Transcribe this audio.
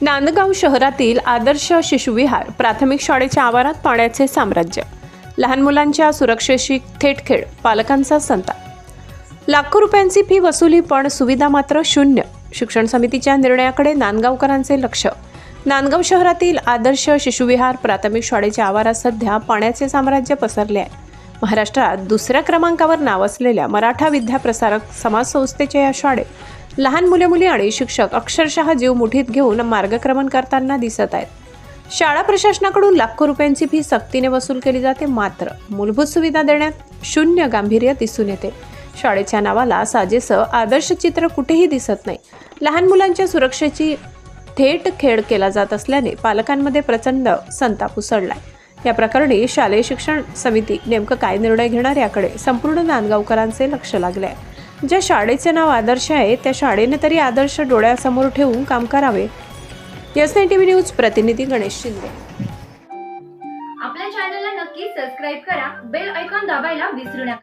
नांदगाव शहरातील आदर्श शिशुविहार प्राथमिक शाळेच्या आवारात पाण्याचे साम्राज्य. लहान मुलांच्या सुरक्षेशी थेट खेळ पालकांचा संताप. लाखो रुपयांची फी वसुली पण सुविधा मात्र शून्य. शिक्षण समितीच्या निर्णयाकडे नांदगावकरांचे लक्ष. नांदगाव शहरातील आदर्श शिशुविहार प्राथमिक शाळेच्या आवारात सध्या पाण्याचे साम्राज्य पसरले आहे. महाराष्ट्रात दुसऱ्या क्रमांकावर नाव असलेल्या मराठा विद्याप्रसारक समाज संस्थेच्या या शाळेत लहान मुले मुली आणि शिक्षक अक्षरशः जीव मुठीत घेऊन मार्गक्रमण करताना दिसत आहेत. शाळा प्रशासनाकडून लाखो रुपयांची फी सक्तीने वसूल केली जाते मात्र मूलभूत सुविधा देण्यात शून्य गांभीर्य दिसून येते. शाळेच्या नावाला साजेसं आदर्श चित्र कुठेही दिसत नाही. लहान मुलांच्या सुरक्षेची थेट खेळ केला जात असल्याने पालकांमध्ये प्रचंड संताप उसळलाय. या प्रकरणी शालेय शिक्षण समिती नेमकं काय निर्णय घेणार याकडे संपूर्ण नांदगावकरांचे लक्ष लागले आहे ज्या शाळेचे नाव आदर्श आहे त्या शाळेने तरी आदर्श डोळ्यासमोर ठेवून काम करावे. यस टी व्ही न्यूज प्रतिनिधी गणेश शिंदे. आपल्या चॅनलला नक्की सबस्क्राईब करा बेल ऐकॉन दाबायला विसरू नका.